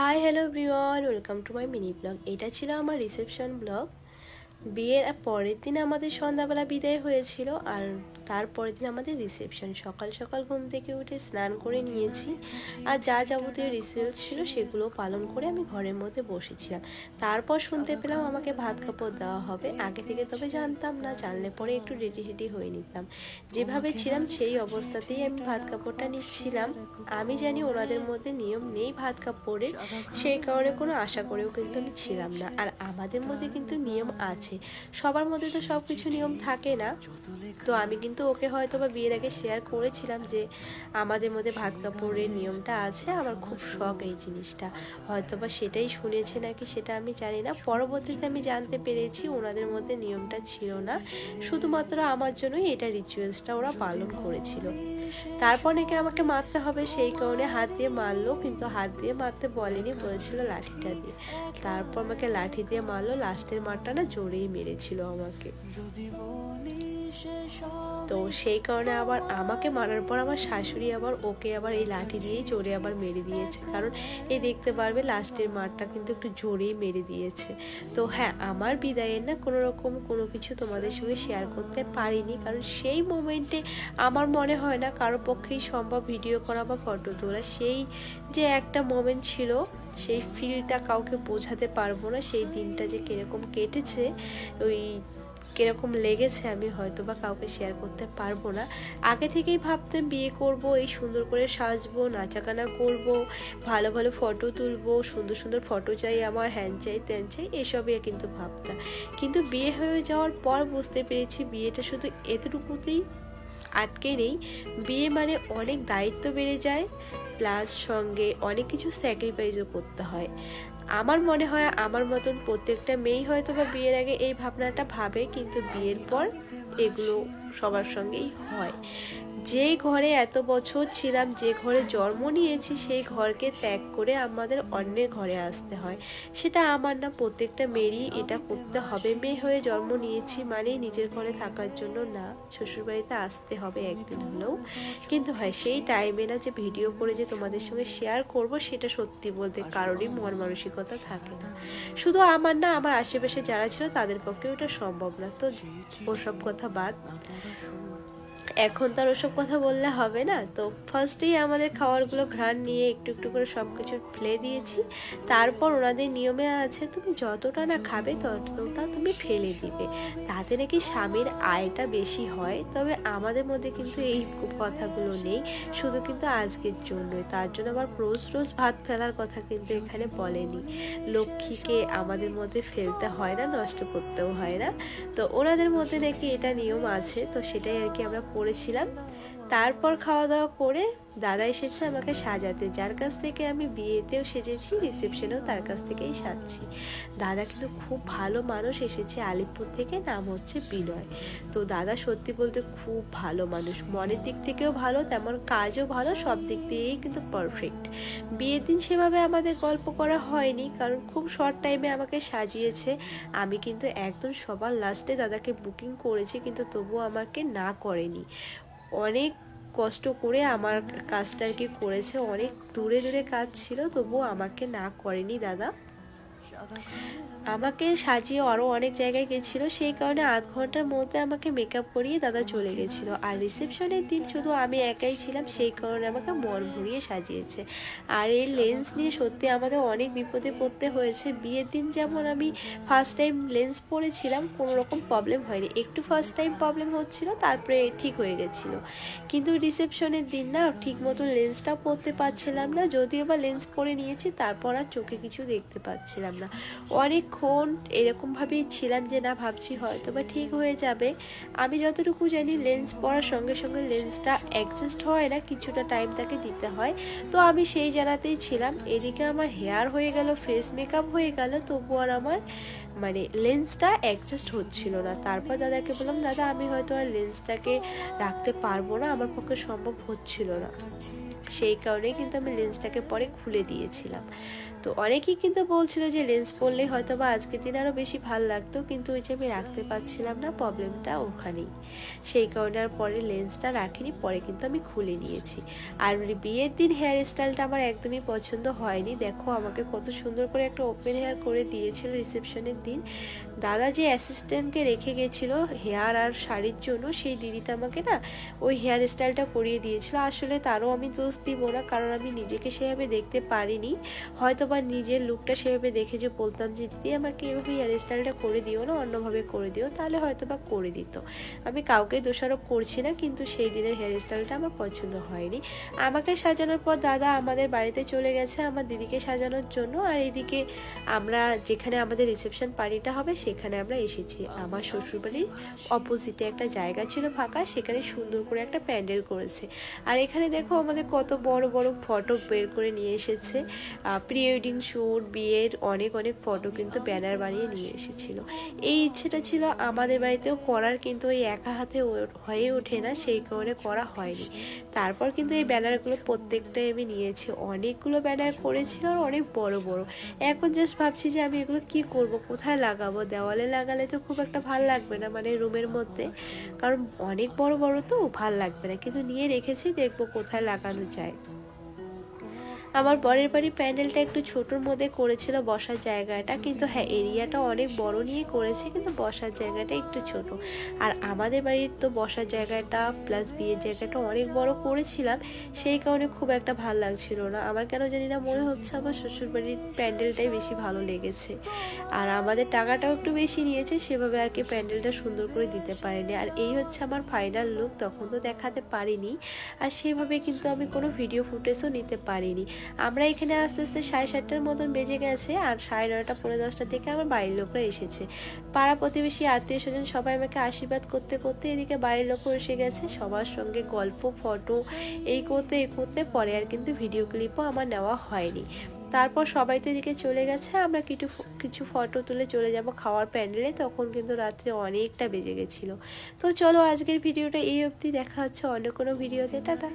High hello ব্রিওয়ান welcome to my mini blog এটা ছিল আমার রিসেপশন ব্লগ বিয়ের পরের দিন আমাদের সন্ধ্যাবেলা বিদায় হয়েছিল আর তারপরের দিন আমাদের রিসেপশন সকাল সকাল ঘুম থেকে উঠে স্নান করে নিয়েছি। আর যা যাবতীয় রিচুয়ালস ছিল সেগুলো পালন করে আমি ঘরের মধ্যে বসেছিলাম। তারপর শুনতে পেলাম আমাকে ভাত কাপড় দেওয়া হবে। আগে থেকে তবে জানতাম না জানলে পরে একটু রেডি রেডি হয়ে নিতাম। যেভাবে ছিলাম সেই অবস্থাতেই আমি ভাত কাপড়টা নিচ্ছিলাম। আমি জানি ওনাদের মধ্যে নিয়ম নেই ভাত কাপড়ের সেই কারণে কোনো আশা করেও কিন্তু আমি ছিলাম না। আর আমাদের মধ্যে কিন্তু নিয়ম আছে। সবার মধ্যে তো সব কিছু নিয়ম থাকে না। তো আমি কিন্তু ওকে হয়তো বা বিয়ের আগে শেয়ার করেছিলাম যে আমাদের মধ্যে ভাত কাপড়ের নিয়মটা আছে। আমার খুব শখ এই জিনিসটা। হয়তো বা সেটাই শুনেছে নাকি সেটা আমি জানি না। পরবর্তীতে আমি জানতে পেরেছি ওনাদের মধ্যে নিয়মটা ছিল না। শুধুমাত্র আমার জন্যই এটা রিচুয়ালসটা ওরা পালন করেছিল। তারপর নাকি আমাকে মারতে হবে সেই কারণে হাত দিয়ে মারলো, কিন্তু হাত দিয়ে মারতে বলেনি, বলেছিল লাঠিটা দিয়ে। তারপর আমাকে লাঠি দিয়ে মারলো লাস্টের মারটা না জোরেই মেরেছিল আমাকে। তো সেই কারণে আবার আমাকে মারার পর আমার শাশুড়ি আবার ওকে আবার এই লাঠি দিয়েই জোরে আবার মেরে দিয়েছে। কারণ এই দেখতে পারবে লাস্টের মারটা কিন্তু একটু জোরেই মেরে দিয়েছে। তো হ্যাঁ আমার বিদায়ের না কোনো রকম কোনো কিছু তোমাদের সঙ্গে শেয়ার করতে পারিনি। কারণ সেই মোমেন্টে আমার মনে হয় না কারও পক্ষেই সম্ভব ভিডিও করা বা ফটো তোলা। সেই যে একটা মোমেন্ট ছিল, সেই ফিলটা কাউকে বোঝাতে পারব না। সেই দিনটা যে কীরকম কেটেছে, ওই কীরকম লেগেছে আমি হয়তো বা কাউকে শেয়ার করতে পারব না। আগে থেকেই ভাবতাম বিয়ে করব, এই সুন্দর করে সাজবো নাচাকানা করব, ভালো ভালো ফটো তুলবো, সুন্দর সুন্দর ফটো চাই আমার হ্যান চাই, ত্যান চাই, এসবই কিন্তু ভাবতাম। কিন্তু বিয়ে হয়ে যাওয়ার পর বুঝতে পেরেছি বিয়েটা শুধু এতটুকুতেই আটকে নেই। বিয়ে মানে অনেক দায়িত্ব বেড়ে যায় প্লাস সঙ্গে অনেক কিছু স্যাক্রিফাইসও করতে হয়। আমার মনে হয়, আমার মতন প্রত্যেকটা মেয়েই হয়তো বা বিয়ের আগে এই ভাবনাটা ভাবে, কিন্তু বিয়ের পর এগুলো সবার সঙ্গেই হয়। যে ঘরে এত বছর ছিলাম, যে ঘরে জন্ম নিয়েছি, সেই ঘরকে ত্যাগ করে আমাদের অন্যের ঘরে আসতে হয়। সেটা আমার না, প্রত্যেকটা মেয়েরই এটা করতে হবে। মেয়ে হয়ে জন্ম নিয়েছি মানেই নিজের ঘরে থাকার জন্য না, শ্বশুরবাড়িতে আসতে হবে একদিন হলেও। কিন্তু হয় সেই টাইমে না যে ভিডিও করে যে তোমাদের সঙ্গে শেয়ার করব, সেটা সত্যি বলতে কারোরই মন মানসিকতা থাকে না। শুধু আমার না, আমার আশেপাশে যারা ছিল তাদের পক্ষে ওটা সম্ভব না। তো ওসব কথা বাদ। এখন তো আর ওসব কথা বললে হবে না। তো ফার্স্টেই আমাদের খাবারগুলো ঘ্রাণ নিয়ে একটু একটু করে সব কিছু ফেলে দিয়েছি। তারপর ওনাদের নিয়মে আছে, তুমি যতটা না খাবে ততটা তুমি ফেলে দিবে। তাতে নাকি স্বামীর আয়টা বেশি হয়। তবে আমাদের মধ্যে কিন্তু এই কথাগুলো নেই। শুধু কিন্তু আজকের জন্যই। তার জন্য আবার রোজ রোজ ভাত ফেলার কথা কিন্তু এখানে বলেনি। লক্ষ্মীকে আমাদের মধ্যে ফেলতে হয় না, নষ্ট করতেও হয় না। তো ওনাদের মধ্যে নাকি এটা নিয়ম আছে। তো সেটাই আর কি আমরা করেছিলাম তারপর খাওয়া দাওয়া করে দাদা এসেছে আমাকে সাজাতে। যার কাছ থেকে আমি বিয়েতেও সেজেছি, রিসেপশনেও তার কাছ থেকেই সাজছি। দাদা কিন্তু খুব ভালো মানুষ এসেছে আলিপুর থেকে, নাম হচ্ছে বিনয়। তো দাদা সত্যি বলতে খুব ভালো মানুষ। মনের দিক থেকেও ভালো, তেমন কাজও ভালো, সব দিক দিয়েই কিন্তু পারফেক্ট বিয়ের দিন সেভাবে আমাদের গল্প করা হয়নি, কারণ খুব শর্ট টাইমে আমাকে সাজিয়েছে। আমি কিন্তু একদম সবার লাস্টে দাদাকে বুকিং করেছি, কিন্তু তবুও আমাকে না করেনি। অনেক কষ্ট করে আমার কাজটা আর কি করেছে। অনেক দূরে দূরে কাজ ছিল, তবুও আমাকে না করেনি দাদা। আমাকে সাজিয়ে আরও অনেক জায়গায় গেছিল, সেই কারণে আধ ঘণ্টার মধ্যে আমাকে মেকআপ করিয়ে দাদা চলে গেছিল। আর রিসেপশনের দিন শুধু আমি একাই ছিলাম, সেই কারণে আমাকে মন ভরিয়ে সাজিয়েছে। আর এই লেন্স নিয়ে সত্যি আমাদের অনেক বিপদে পড়তে হয়েছে। বিয়ের দিন যেমন আমি ফার্স্ট টাইম লেন্স পরেছিলাম, কোনো রকম প্রবলেম হয়নি। একটু ফার্স্ট টাইম প্রবলেম হচ্ছিল, তারপরে ঠিক হয়ে গেছিল। কিন্তু রিসেপশনের দিন না ঠিক মতো লেন্সটা পরতে পারছিলাম না, যদিও বা লেন্স পরে নিয়েছি, তারপর আর চোখে কিছু দেখতে পাচ্ছিলাম না। অনেকক্ষণ এরকমভাবেই ছিলাম যে না ভাবছি হয়তো বা ঠিক হয়ে যাবে। আমি যতটুকু জানি লেন্স পরার সঙ্গে সঙ্গে লেন্সটা অ্যাডজাস্ট হয় না, কিছুটা টাইম তাকে দিতে হয়। তো আমি সেই জানাতেই ছিলাম, এদিকে আমার হেয়ার হয়ে গেল ফেস মেকআপ হয়ে গেল, তবু আর আমার মানে লেন্সটা অ্যাডজাস্ট হচ্ছিল না। তারপর দাদাকে বললাম, দাদা, আমি হয়তো আর লেন্সটাকে রাখতে পারব না, আমার পক্ষে সম্ভব হচ্ছিল না। সেই কারণেই কিন্তু আমি লেন্সটাকে পরে খুলে দিয়েছিলাম। তো অনেকেই কিন্তু বলছিল যে লেন্স পরলেই হয়তো বা আজকের দিন আরও বেশি ভালো লাগতো, কিন্তু ওই যে আমি রাখতে পারছিলাম না, প্রবলেমটা ওখানেই। সেই কারণে আর পরে লেন্সটা রাখিনি, পরে কিন্তু আমি খুলে নিয়েছি। আর বিয়ের দিন হেয়ার স্টাইলটা আমার একদমই পছন্দ হয়নি। দেখো আমাকে কত সুন্দর করে একটা ওপেন হেয়ার করে দিয়েছিল রিসেপশনের দিন। দাদা যে অ্যাসিস্ট্যান্টকে রেখে গেছিল হেয়ার আর শাড়ির জন্য, সেই দিদিটা আমাকে না ওই হেয়ার স্টাইলটা করিয়ে দিয়েছিল। আসলে তারও আমি দোষ দিব না কারণ আমি নিজেকে সেভাবে দেখতে পারিনি। হয়তো বা নিজের লুকটা সেভাবে দেখে যে বলতাম যে, দিদি, আমাকে এভাবে হেয়ার স্টাইলটা করে দিও না, অন্যভাবে করে দিও। তাহলে হয়তো বা করে দিত। আমি কাউকে দোষারোপ করছি না, কিন্তু সেই দিনের হেয়ার স্টাইলটা আমার পছন্দ হয়নি। আমাকে সাজানোর পর দাদা আমাদের বাড়িতে চলে গেছে, আমার দিদিকে সাজানোর জন্য। আর এইদিকে আমরা যেখানে আমাদের রিসেপশন পার্টিটা হবে, সেখানে আমরা এসেছি। আমার শ্বশুরবাড়ির অপোজিটে একটা জায়গা ছিল ফাঁকা, সেখানে সুন্দর করে একটা প্যান্ডেল করেছে। আর এখানে দেখো আমাদের কত বড় বড় ফটো বের করে নিয়ে এসেছে। প্রি ওয়েডিং শ্যুট বিয়ের অনেক অনেক ফটো কিন্তু ব্যানার বানিয়ে নিয়ে এসেছিল। এই ইচ্ছেটা ছিল আমাদের বাড়িতেও করার কিন্তু ওই একা হাতে হয়ে ওঠে না, সেই কারণে করা হয়নি। তারপর কিন্তু এই ব্যানারগুলো প্রত্যেকটাই আমি নিয়েছি। অনেকগুলো ব্যানার করেছিল আর অনেক বড় বড়। এখন জাস্ট ভাবছি যে আমি এগুলো কি করব, কোথায় লাগাবো? দেওয়ালে লাগালে তো খুব একটা ভালো লাগবে না মানে রুমের মধ্যে। কারণ অনেক বড় বড় তো ভালো লাগবে না। কিন্তু নিয়ে রেখেছি, দেখব কোথায় লাগানো যায় আমার বরের বাড়ির প্যান্ডেলটা একটু ছোটোর মধ্যে করেছিল বসার জায়গাটা, কিন্তু হ্যাঁ এরিয়াটা অনেক বড় নিয়ে করেছে, কিন্তু বসার জায়গাটা একটু ছোট। আর আমাদের বাড়ির তো বসার জায়গাটা প্লাস বিয়ের জায়গাটা অনেক বড় করেছিলাম, সেই কারণে খুব একটা ভালো লাগছিল না। আমার কেন জানি না মনে হচ্ছে আমার শ্বশুরবাড়ির প্যান্ডেলটাই বেশি ভালো লেগেছে। আর আমাদের টাকাটাও একটু বেশি নিয়েছে, সেভাবে আর কি প্যান্ডেলটা সুন্দর করে দিতে পারিনি। আর এই হচ্ছে আমার ফাইনাল লুক তখন তো দেখাতে পারিনি। আর সেভাবে কিন্তু আমি কোনো ভিডিও ফুটেজও নিতে পারিনি। আমরা এখানে আস্তে আস্তে সাড়ে সাতটার মতন বেজে গেছে আর সাড়ে নয়টা পনেরো দশটা থেকে আমার বাড়ির লোকরা এসেছে। পাড়া প্রতিবেশী আত্মীয় স্বজন সবাই আমাকে আশীর্বাদ করতে করতে এদিকে বাড়ির লোকও এসে গেছে। সবার সঙ্গে গল্প ফটো এই করতে এই করতে পরে আর কিন্তু ভিডিও ক্লিপও আমার নেওয়া হয়নি। তারপর সবাই তো এদিকে চলে গেছে আমরা কিছু কিছু ফটো তুলে চলে যাব খাওয়ার প্যান্ডেলে। তখন কিন্তু রাত্রে অনেকটা বেজে গেছিল। তো চলো আজকের ভিডিওটা এই অবধি দেখা হচ্ছে অন্য কোনো ভিডিওতে। টাটা।